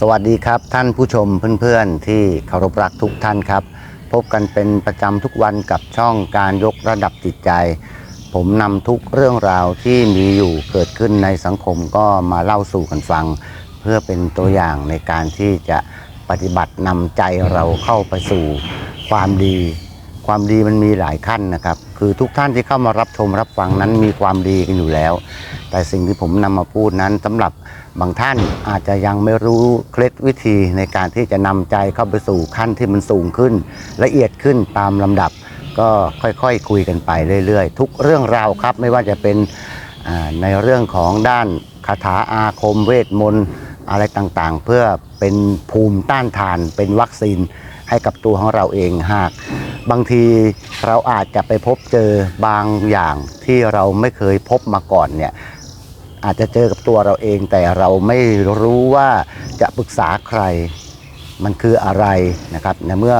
สวัสดีครับท่านผู้ชมเพื่อนๆ ที่เคารพรักทุกท่านครับ พบกันเป็นประจำทุกวันกับช่องการยกระดับจิตใจ ผมนำทุกเรื่องราวที่มีอยู่เกิดขึ้นในสังคมก็มาเล่าสู่กันฟัง เพื่อเป็นตัวอย่างในการที่จะปฏิบัตินำใจเราเข้าไปสู่ความดี ความดีมันมีหลายขั้นนะครับ คือทุกท่านที่เข้ามารับชมรับฟังนั้นมีความดีกันอยู่แล้ว แต่สิ่งที่ผมนำมาพูดนั้นสำหรับบางท่านอาจจะยังไม่รู้เคล็ดวิธีในการที่จะนำใจเข้าไปสู่ขั้นที่มันสูงขึ้น ละเอียดขึ้นตามลำดับ ก็ค่อยๆคคุยกันไปเรื่อยๆ ทุกเรื่องราวครับไม่ว่าจะเป็นในเรื่องของด้านคาถาอาคมเวทมนต์อะไรต่างๆ เพื่อเป็นภูมิต้านทานเป็นวัคซีน ให้กับตัวของเราเองหาก บางทีเราอาจจะไปพบเจอบางอย่างที่เราไม่เคยพบมาก่อนเนี่ยอาจจะเจอกับตัวเราเอง แต่เราไม่รู้ว่าจะปรึกษาใครมันคืออะไรนะครับในเมื่อ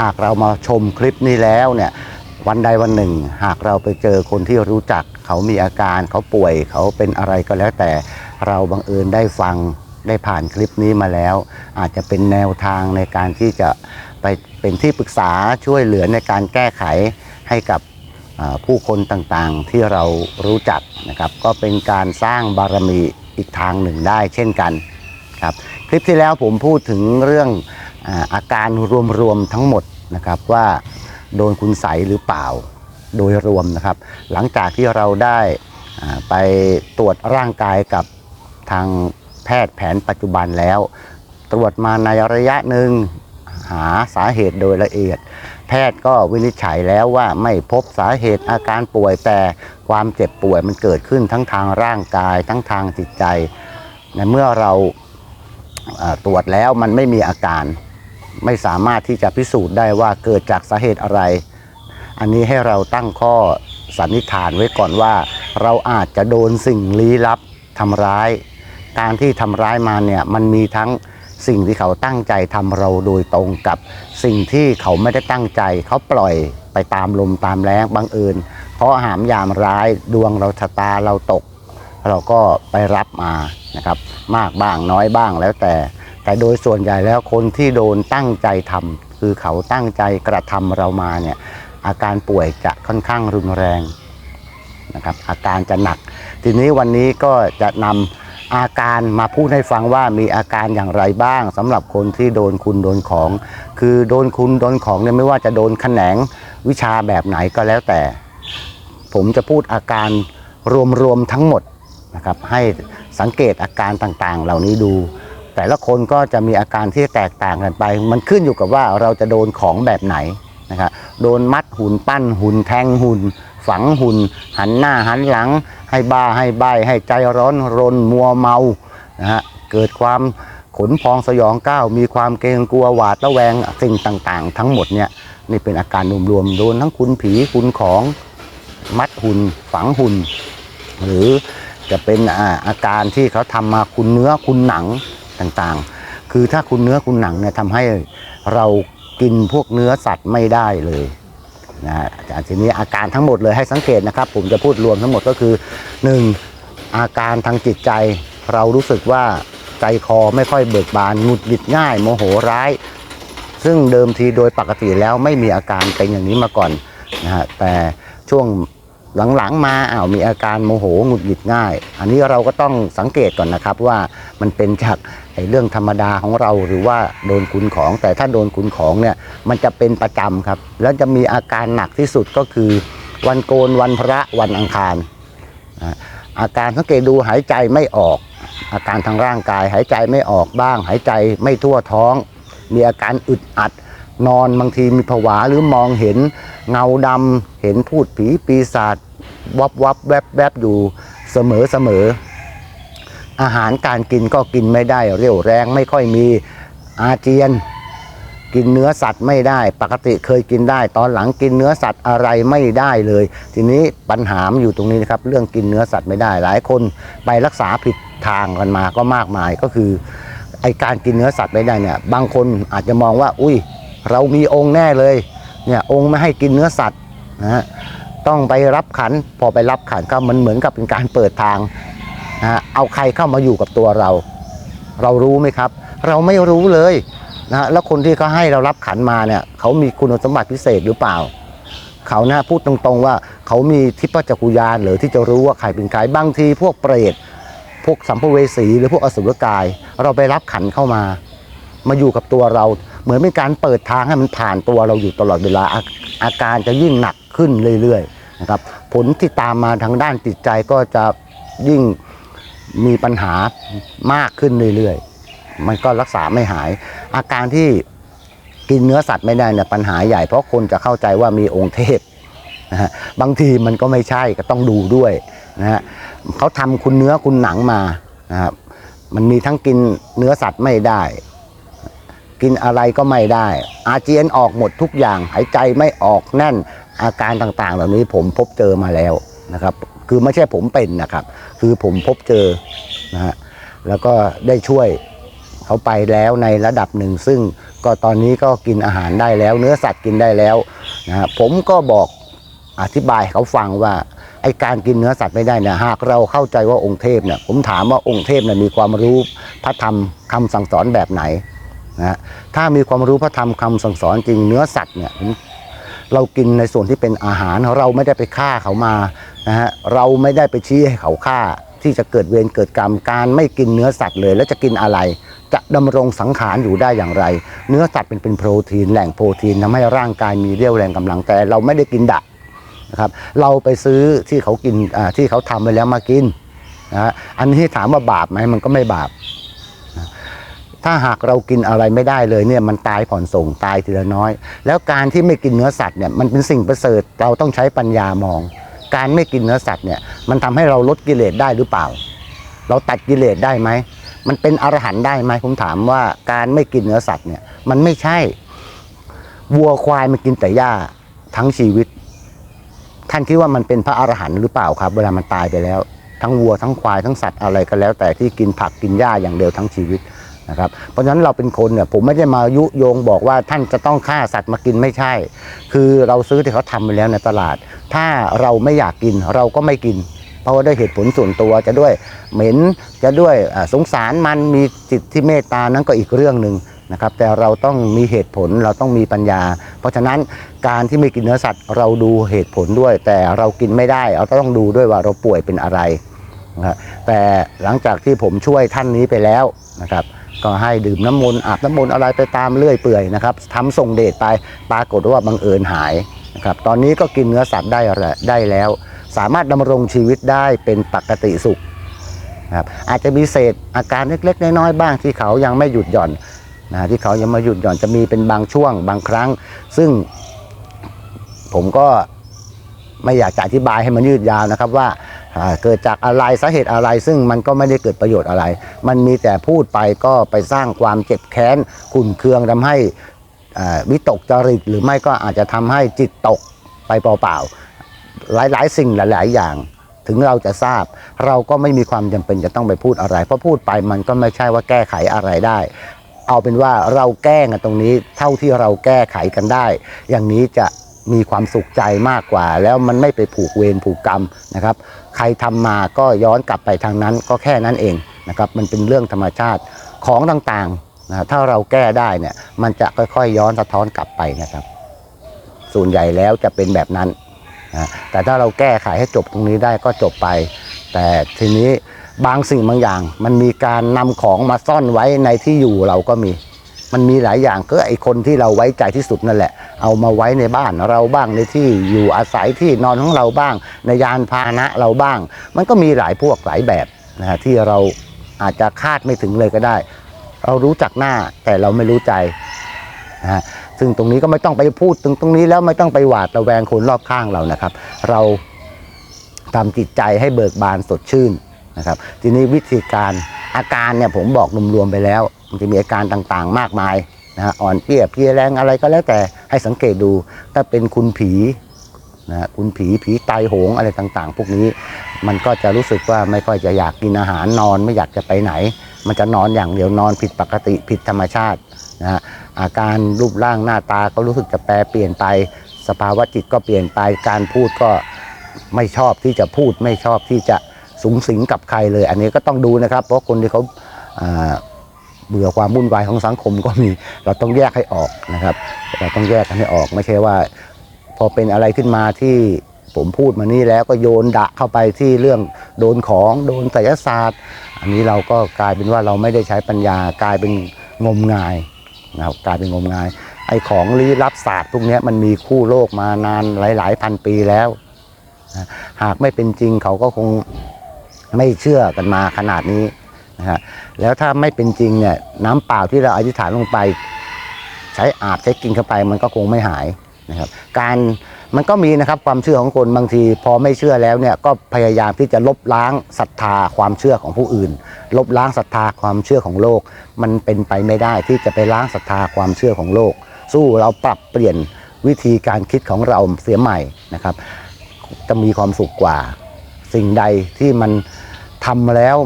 หากเรามาชมคลิปนี้แล้วเนี่ยวันใดวันหนึ่ง หากเราไปเจอคนที่รู้จัก เขามีอาการเขาป่วยเขาเป็นอะไรก็แล้ว แต่เราบังเอิญได้ฟังได้ผ่านคลิปนี้มาแล้ว อาจจะเป็นแนวทางในการที่จะ ไปเป็นที่ปรึกษาช่วยเหลือในการแก้ไขให้กับผู้คนต่างๆที่เรารู้จักนะครับ ก็เป็นการสร้างบารมีอีกทางหนึ่งได้เช่นกันครับคลิปที่แล้วผมพูดถึงเรื่องอาการรวมๆทั้งหมดนะครับว่าโดนคุณใสยหรือเปล่าโดยรวมนะครับ หลังจากที่เราได้ไปตรวจร่างกายกับทางแพทย์แผนปัจจุบันแล้ว ตรวจมาในระยะหนึ่ง หาสาเหตุโดยละเอียด แพทย์ก็วินิจฉัยแล้วว่าไม่พบสาเหตุอาการป่วยแต่ความเจ็บป่วยมันเกิดขึ้นทั้งทางร่างกาย ทั้งทางจิตใจในเมื่อเราตรวจแล้วมันไม่มีอาการ ไม่สามารถที่จะพิสูจน์ได้ว่าเกิดจากสาเหตุอะไร อันนี้ให้เราตั้งข้อสันนิษฐานไว้ก่อนว่า เราอาจจะโดนสิ่งลี้ลับทำร้าย การที่ทำร้ายมาเนี่ยมันมีทั้ง สิ่งที่เขาตั้งใจทำเราโดยตรงกับสิ่งที่เขาไม่ได้ตั้งใจ เขาปล่อยไปตามลมตามแรงบังเอิญเพราะหามยามร้ายดวงเราชะตาเราตก เราก็ไปรับมานะครับ มากบ้างน้อยบ้างแล้วแต่ แต่โดยส่วนใหญ่แล้วคนที่โดนตั้งใจทำคือเขาตั้งใจกระทำเรามาเนี่ยอาการป่วยจะค่อนข้างรุนแรงนะครับอาการจะหนัก ทีนี้วันนี้ก็จะนำ อาการมาพูดให้ฟังว่ามีอาการอย่างไรบ้างสำหรับคนที่โดนคุณโดนของ คือโดนคุณโดนของเนี่ยไม่ว่าจะโดนแขนงวิชาแบบไหนก็แล้วแต่ ผมจะพูดอาการรวมๆทั้งหมดนะครับให้สังเกตอาการต่างๆ เหล่านี้ดู แต่ละคนก็จะมีอาการที่แตกต่างกันไป มันขึ้นอยู่กับว่าเราจะโดนของแบบไหนนะครับโดนมัดหุ่นปั้นหุ่นแทงหุ่นฝังหุ่นหันหน้าหันหลัง ให้บ้าให้ใบให้ใจร้อนรนมัวเมานะฮะเกิดความขนพองสยองก้าวมีความเกรงกลัวหวาดระแวงสิ่งต่างๆ ทั้งหมดเนี่ยนี่เป็นอาการรวมๆโดนทั้งคุณผีคุณของมัดหุ่นฝังหุ่น หรือจะเป็นอาอาการที่เขาทำมาคุณเนื้อคุณหนังต่างๆ คือถ้าคุณเนื้อคุณหนังเนี่ยทำให้เรากินพวกเนื้อสัตว์ไม่ได้เลย นะฮะแต่ทีนี้อาการทั้งหมดเลยให้สังเกตนะครับ ผมจะพูดรวมทั้งหมดก็คือ 1. อาการทางจิตใจ เรารู้สึกว่าใจคอไม่ค่อยเบิกบานหงุดหงิดง่าย โมโหร้าย ซึ่งเดิมทีโดยปกติแล้วไม่มีอาการเป็นอย่างนี้มาก่อนนะฮะแต่ช่วง หลังๆมาอ้าวมีอาการโมโหหงุดหงิดง่าย อันนี้เราก็ต้องสังเกตก่อนนะครับว่ามันเป็นจากเรื่องธรรมดาของเราหรือว่าโดนคุณของ แต่ถ้าโดนคุณของเนี่ยมันจะเป็นประจำครับ แล้วจะมีอาการหนักที่สุดก็คือ วันโกนวันพระวันอังคาร อาการสังเกตดูหายใจไม่ออก อาการทางร่างกายหายใจไม่ออกบ้าง หายใจไม่ทั่วท้อง มีอาการอึดอัดนอนบางทีมีผวาหรือมองเห็นเงาดำเห็นพูดผีปีศาจ วับวับแวบแวบอยู่เสมอเสมอ อาหารการกินก็กินไม่ได้ เรี่ยวแรงไม่ค่อยมีอาเจียน กินเนื้อสัตว์ไม่ได้ ปกติเคยกินได้ ตอนหลังกินเนื้อสัตว์อะไรไม่ได้เลย ทีนี้ปัญหามอยู่ตรงนี้นะครับ เรื่องกินเนื้อสัตว์ไม่ได้ หลายคนไปรักษาผิดทางกันมาก็มากมายก็คือไอการกินเนื้อสัตว์ไม่ได้เนี่ยบางคนอาจจะมองว่า อุ้ย เรามีองค์แน่เลยเนี่ยองค์ไม่ให้กินเนื้อสัตว์นะฮะ ต้องไปรับขัน พอไปรับขันก็มันเหมือนกับเป็นการเปิดทางนะเอาใครเข้ามาอยู่กับตัวเรา เรารู้ไหมครับ เราไม่รู้เลยนะแล้วคนที่เขาให้เรารับขันมาเนี่ยเขามีคุณสมบัติพิเศษหรือเปล่า เขาหนะพูดตรงๆว่าเขามีทิพจักรยานหรือที่จะรู้ว่าใครเป็นใครบางทีพวกเปรตพวกสัมภเวสีหรือพวกอสุรกาย เราไปรับขันเข้ามา มาอยู่กับตัวเรา เหมือนเป็นการเปิดทางให้มันผ่านตัวเราอยู่ตลอดเวลาอาอาการจะยิ่งหนักขึ้นเรื่อยๆ นะครับ ผลที่ตามมาทางด้านจิตใจก็จะยิ่งมีปัญหามากขึ้นเรื่อยๆ มันก็รักษาไม่หาย อาการที่กินเนื้อสัตว์ไม่ได้เนี่ยปัญหาใหญ่เพราะคนจะเข้าใจว่ามีองค์เทพนะฮะบางทีมันก็ไม่ใช่ก็ต้องดูด้วยนะฮะเขาทำคุณเนื้อคุณหนังมานะครับมันมีทั้งกินเนื้อสัตว์ไม่ได้ กินอะไรก็ไม่ได้ อาเจียนออกหมดทุกอย่าง หายใจไม่ออกแน่น อาการต่างๆเหล่านี้ผมพบเจอมาแล้วนะครับ คือไม่ใช่ผมเป็นนะครับ คือผมพบเจอนะฮะแล้วก็ได้ช่วยเขาไปแล้วในระดับหนึ่ง ซึ่งก็ตอนนี้ก็กินอาหารได้แล้ว เนื้อสัตว์กินได้แล้วนะฮะผมก็บอกอธิบายเขาฟังว่าไอการกินเนื้อสัตว์ไม่ได้นี่ยหากเราเข้าใจว่าองค์เทพเนี่ยผมถามว่าองค์เทพเนี่ยมีความรู้พระธรรมคำสั่งสอนแบบไหนนะฮะถ้ามีความรู้พระธรรมคำสั่งสอนจริงเนื้อสัตว์เนี่ยผม เรากินในส่วนที่เป็นอาหารเราไม่ได้ไปฆ่าเขามานะฮะเราไม่ได้ไปชี้ให้เขาฆ่า ที่จะเกิดเวรเกิดกรรมการไม่กินเนื้อสัตว์เลย แล้วจะกินอะไร จะดำรงสังขารอยู่ได้อย่างไร เนื้อสัตว์เป็นเป็นโปรตีนแหล่งโปรตีนทำให้ร่างกายมีเรี่ยวแรงกำลังแต่เราไม่ได้กินดักนะครับเราไปซื้อที่เขากินที่เขาทำไว้แล้วมากินนะฮะอันนี้ถามว่าบาปไหมมันก็ไม่บาป ถ้าหากเรากินอะไรไม่ได้เลยเนี่ยมันตายผ่อนส่งตายทีละน้อย แล้วการที่ไม่กินเนื้อสัตว์เนี่ยมันเป็นสิ่งประเสริฐเราต้องใช้ปัญญามอง การไม่กินเนื้อสัตว์เนี่ยมันทำให้เราลดกิเลสได้หรือเปล่า เราตัดกิเลสได้ไหมมันเป็นอรหันต์ได้ไหมผมถามว่าการไม่กินเนื้อสัตว์เนี่ยมันไม่ใช่วัวควายมันกินแต่หญ้าทั้งชีวิต ท่านคิดว่ามันเป็นพระอรหันต์หรือเปล่าครับ เวลามันตายไปแล้ว ทั้งวัวทั้งควายทั้งสัตว์อะไรก็แล้ว แต่ที่กินผักกินหญ้าอย่างเดียวทั้งชีวิต นะครับเพราะฉะนั้นเราเป็นคนเนี่ยผมไม่ได้มายุโยงบอกว่าท่านจะต้องฆ่าสัตว์มากินไม่ใช่ คือเราซื้อที่เขาทำไปแล้วในตลาด ถ้าเราไม่อยากกินเราก็ไม่กิน เพราะว่าด้วยเหตุผลส่วนตัวจะด้วยเหม็นจะด้วยสงสารมันมีจิตที่เมตตานั้นก็อีกเรื่องหนึ่งนะครับแต่เราต้องมีเหตุผลเราต้องมีปัญญา เพราะฉะนั้นการที่ไม่กินเนื้อสัตว์ เราดูเหตุผลด้วย แต่เรากินไม่ได้ เราต้องดูด้วยว่าเราป่วยเป็นอะไรนะครับแต่หลังจากที่ผมช่วยท่านนี้ไปแล้วนะครับ ก็ให้ดื่มน้ำมนต์อาบน้ำมนต์อะไรไปตามเรื่อยเปื่อยนะครับทำส่งเดชไปปรากฏว่าบังเอิญหายนะครับตอนนี้ก็กินเนื้อสัตว์ได้ได้แล้ว สามารถดำรงชีวิตได้เป็นปกติสุขนะครับอาจจะมีเศษอาการเล็ก ๆ น้อยๆบ้างที่เขายังไม่หยุดหย่อนนะที่เขายังไม่หยุดหย่อนจะมีเป็นบางช่วงบางครั้ง ซึ่งผมก็ไม่อยากจะอธิบายให้มันยืดยาวนะครับว่า เกิดจากอะไรสาเหตุอะไร ซึ่งมันก็ไม่ได้เกิดประโยชน์อะไร มันมีแต่พูดไปก็ไปสร้างความเจ็บแค้นขุ่นเคืองทำให้วิตกจริตหรือไม่ก็อาจจะทำให้จิตตกไปเปล่าๆหลายๆ สิ่งหลาย ๆ อย่างถึงเราจะทราบเราก็ไม่มีความจำเป็นจะต้องไปพูดอะไร เพราะพูดไปมันก็ไม่ใช่ว่าแก้ไขอะไรได้ เอาเป็นว่าเราแก้กันตรงนี้เท่าที่เราแก้ไขกันได้ อย่างนี้จะ มีความสุขใจมากกว่า แล้วมันไม่ไปผูกเวรผูกกรรมนะครับ ใครทำมาก็ย้อนกลับไปทางนั้นก็แค่นั้นเองนะครับมันเป็นเรื่องธรรมชาติของต่างๆนะถ้าเราแก้ได้เนี่ยมันจะค่อยๆ ย้อนสะท้อนกลับไปนะครับ ส่วนใหญ่แล้วจะเป็นแบบนั้นนะแต่ถ้าเราแก้ไขให้จบตรงนี้ได้ก็จบไป แต่ทีนี้บางสิ่งบางอย่าง มันมีการนำของมาซ่อนไว้ในที่อยู่เราก็มี มันมีหลายอย่างก็ไอคนที่เราไว้ใจที่สุดนั่นแหละ เอามาไว้ในบ้านเราบ้างในที่อยู่อาศัยที่นอนของเราบ้าง ในยานพาหนะเราบ้าง มันก็มีหลายพวกหลายแบบนะฮะที่เราอาจจะคาดไม่ถึงเลยก็ได้ เรารู้จักหน้าแต่เราไม่รู้ใจนะฮะซึ่งตรงนี้ก็ไม่ต้องไปพูดถึงตรงนี้แล้วไม่ต้องไปหวาดระแวงคนรอบข้างเรานะครับ เราทำจิตใจให้เบิกบานสดชื่นนะครับ ทีนี้วิธีการ อาการเนี่ยผมบอกรวมๆไปแล้ว มันจะมีอาการต่างๆ มากมายนะฮะอ่อนเปรี้ยเพลียแรงอะไรก็แล้วแต่ให้สังเกตดู ถ้าเป็นคุณผีนะฮะคุณผีผีตายโหงอะไรต่างๆ พวกนี้ มันก็จะรู้สึกว่าไม่ค่อยจะอยากกินอาหารนอนไม่อยากจะไปไหน มันจะนอนอย่างเดียวนอนผิดปกติผิดธรรมชาตินะฮะอาการรูปร่างหน้าตาก็รู้สึกจะแปรเปลี่ยนไป สภาวะจิตก็เปลี่ยนไปการพูดก็ไม่ชอบที่จะพูดไม่ชอบที่จะ สูงสิงกับใครเลย อันนี้ก็ต้องดูนะครับ เพราะคนที่เขาเบื่อความวุ่นวายของสังคมก็มี เราต้องแยกให้ออกนะครับ เราต้องแยกกันให้ออกไม่ใช่ว่า พอเป็นอะไรขึ้นมาที่ผมพูดมานี่แล้วก็โยนดะเข้าไปที่เรื่องโดนของโดนไสยศาสตร์ อันนี้เราก็กลายเป็นว่าเราไม่ได้ใช้ปัญญากลายเป็นงมงายนะครับกลายเป็นงมงาย ไอ้ของลี้ลับศาสตร์พวกนี้มันมีคู่โลกมานานหลาย ๆ พันปีแล้ว หากไม่เป็นจริงเขาก็คง ไม่เชื่อกันมาขนาดนี้นะฮะแล้วถ้าไม่เป็นจริงเนี่ยน้ำเปล่าที่เราอธิษฐานลงไป ใช้อาบใช้กินเข้าไปมันก็คงไม่หายนะครับการมันก็มีนะครับความเชื่อของคนบางที พอไม่เชื่อแล้วเนี่ยก็พยายามที่จะลบล้างศรัทธาความเชื่อของผู้อื่น ลบล้างศรัทธาความเชื่อของโลก มันเป็นไปไม่ได้ที่จะไปล้างศรัทธาความเชื่อของโลก สู้เราปรับเปลี่ยนวิธีการคิดของเราเสียใหม่นะครับ จะมีความสุขกว่า สิ่งใดที่มันทำแล้ว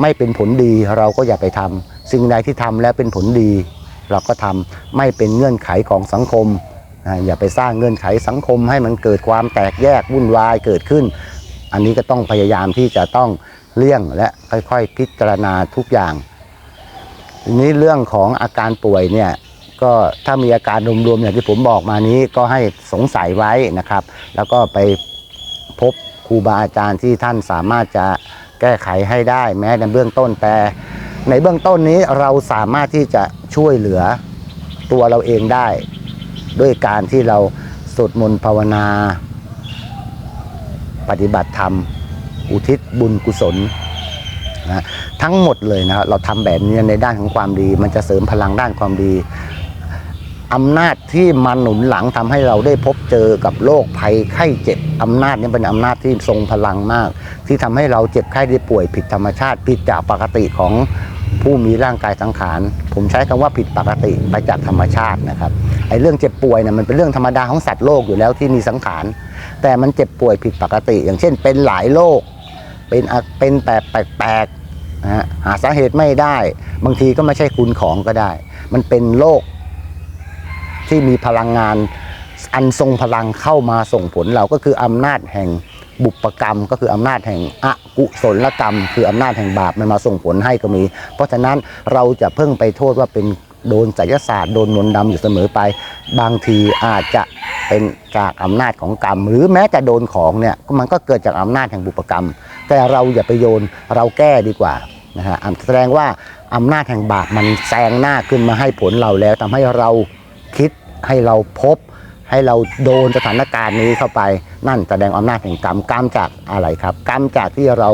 ไม่เป็นผลดีเราก็อย่าไปทำสิ่งใดที่ทำแล้วเป็นผลดี เราก็ทำไม่เป็นเงื่อนไขของสังคมอย่าไปสร้างเงื่อนไขสังคมให้มันเกิดความแตกแยกวุ่นวายเกิดขึ้น อันนี้ก็ต้องพยายามที่จะต้องเลี่ยงและค่อยๆพิจารณาทุกอย่างทีนี้เรื่องของอาการป่วยเนี่ยก็ถ้ามีอาการรวมๆอย่างที่ผมบอกมานี้ก็ให้สงสัยไว้นะครับ แล้วก็ไปพบ รูบาอาจารย์ที่ท่านสามารถจะแก้ไขให้ได้แม้ในเบื้องต้นแต่ ในเบื้องต้นนี้เราสามารถที่จะช่วยเหลือตัวเราเองได้ ด้วยการที่เราสวดมนต์ภาวนา ปฏิบัติธรรม อุทิศบุญกุศลนะทั้งหมดเลยนะครับเราทำแบบนี้ในด้านของความดี มันจะเสริมพลังด้านความดี อำนาจที่มาหนุนหลังทำให้เราได้พบเจอกับโรคภัยไข้เจ็บอำนาจนี้เป็นอำนาจที่ทรงพลังมาก ที่ทำให้เราเจ็บไข้ได้ป่วยผิดธรรมชาติ ผิดจากปกติของผู้มีร่างกายสังขาร ผมใช้คำว่าผิดปกติไปจากธรรมชาตินะครับไอ้เรื่องเจ็บป่วยเนี่ยมันเป็นเรื่องธรรมดาของสัตว์โลกอยู่แล้วที่มีสังขารแต่มันเจ็บป่วยผิดปกติ อย่างเช่น เป็นหลายโรคเป็นเป็นแบบแปลกๆนะฮะหาสาเหตุไม่ได้ บางทีก็ไม่ใช่คุณของก็ได้ มันเป็นโรค ที่มีพลังงาน อันทรงพลังเข้ามาส่งผลเราก็คืออำนาจแห่งบุปกรรม ก็คืออำนาจแห่งอกุศลกรรม คืออำนาจแห่งบาปมันมาส่งผลให้ก็มี เพราะฉะนั้นเราจะเพิ่งไปโทษว่าเป็นโดนไสยศาสตร์โดนมนต์ดำอยู่เสมอไป บางทีอาจจะเป็นจากอำนาจของกรรม หรือแม้จะโดนของเนี่ยก็มันก็เกิดจากอำนาจแห่งบุปกรรม แต่เราอย่าไปโยนเราแก้ดีกว่านะฮะแสดงว่าอำนาจแห่งบาปมันแซงหน้าขึ้นมาให้ผลเราแล้วทำให้เราคิด ให้เราพบ ให้เราโดนสถานการณ์นี้เข้าไป นั่นแสดงอำนาจแห่งกรรมกรรมจากอะไรครับ กรรมจากที่เรา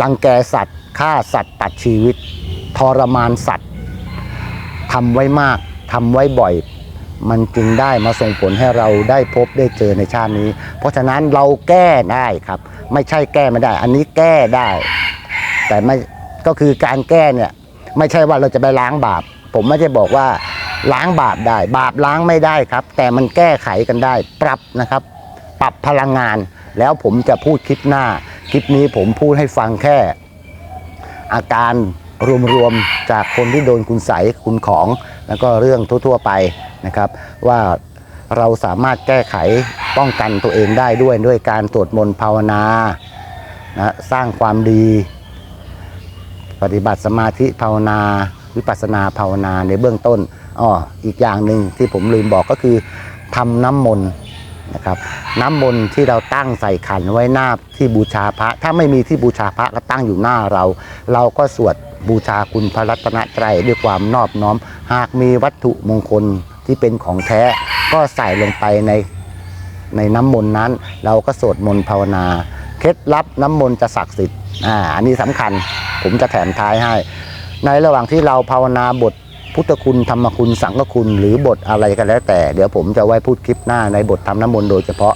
ลังแกสัตว์ฆ่าสัตว์ตัดชีวิต ทรมานสัตว์ทำไว้มากทำไว้บ่อยมันจึงได้มาส่งผลให้เราได้พบได้เจอในชาตินี้ เพราะฉะนั้นเราแก้ได้ครับ ไม่ใช่แก้ไม่ได้ อันนี้แก้ได้ แต่ไม่ก็คือการแก้เนี่ยไม่ใช่ว่าเราจะไปล้างบาป ผมไม่ได้บอกว่า ล้างบาปได้ บาปล้างไม่ได้ครับ แต่มันแก้ไขกันได้ ปรับนะครับ ปรับพลังงาน แล้วผมจะพูดคลิปหน้า คลิปนี้ผมพูดให้ฟังแค่ อาการรวมๆจากคนที่โดนคุณใสคุณของ แล้วก็เรื่องทั่วๆไปนะครับ ว่าเราสามารถแก้ไขป้องกันตัวเองได้ด้วยด้วยการสวดมนต์ภาวนานะสร้างความดี ปฏิบัติสมาธิภาวนา วิปัสสนาภาวนาในเบื้องต้น อ้ออีกอย่างหนึ่งที่ผมลืมบอกก็คือทำน้ำมนต์นะครับน้ำมนต์ที่เราตั้งใส่ขันไว้หน้าที่บูชาพระ ถ้าไม่มีที่บูชาพระก็ตั้งอยู่หน้าเรา เราก็สวดบูชาคุณพระรัตนตรัยด้วยความนอบน้อม หากมีวัตถุมงคลที่เป็นของแท้ ก็ใส่ลงไปในในน้ำมนต์นั้น เราก็สวดมนต์ภาวนาเคล็ดลับน้ำมนต์จะศักดิ์สิทธิ์อ่าอันนี้สำคัญผมจะแถมท้ายให้ ในระหว่างที่เราภาวนาบท พุทธคุณธรรมคุณสังฆคุณ หรือบทอะไรก็แล้วแต่ เดี๋ยวผมจะไว้พูดคลิปหน้าในบททำน้ำมนต์โดยเฉพาะ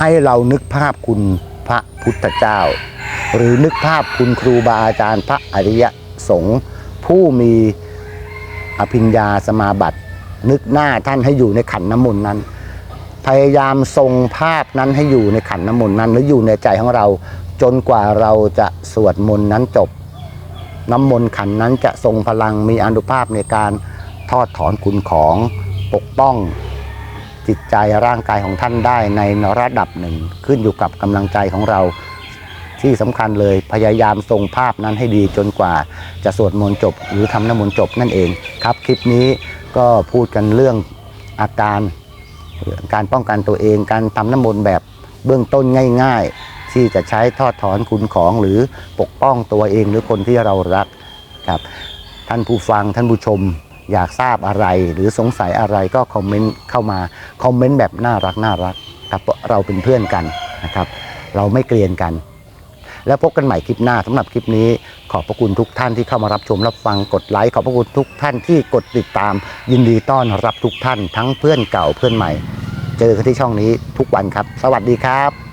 ให้เรานึกภาพคุณพระพุทธเจ้า หรือนึกภาพคุณครูบาอาจารย์พระอริยสงฆ์ผู้มีอภิญญาสมาบัติ นึกหน้าท่านให้อยู่ในขันน้ำมนต์นั้น พยายามทรงภาพนั้นให้อยู่ในขันน้ำมนต์นั้น หรืออยู่ในใจของเราจนกว่าเราจะสวดมนต์นั้นจบ น้ำมนต์ขันนั้นจะทรงพลังมีอนุภาพในการทอดถอนคุณของปกป้องจิตใจร่างกายของท่านได้ในระดับหนึ่งขึ้นอยู่กับกำลังใจของเรา ที่สำคัญเลยพยายามทรงภาพนั้นให้ดีจนกว่าจะสวดมนต์จบ หรือทำน้ำมนต์จบนั่นเองครับ คลิปนี้ก็พูดกันเรื่องอาการการป้องกันตัวเอง การทำน้ำมนต์แบบเบื้องต้นง่าย ๆ ที่จะใช้ทอดถอนคุณของหรือปกป้องตัวเองหรือคนที่เรารักครับท่านผู้ฟังท่านผู้ชมอยากทราบอะไร หรือสงสัยอะไรก็คอมเมนต์เข้ามาคอมเมนต์แบบน่ารักน่ารักครับเราเราเป็นเพื่อนกันนะครับ เราไม่เกลียนกัน แล้วพบกันใหม่คลิปหน้าสำหรับคลิปนี้ ขอบพระคุณทุกท่านที่เข้ามารับชมรับฟังกดไลค์ขอบพระคุณทุกท่านที่กดติดตาม ยินดีต้อนรับทุกท่าน ทั้งเพื่อนเก่าเพื่อนใหม่ เจอกันที่ช่องนี้ทุกวันครับ สวัสดีครับ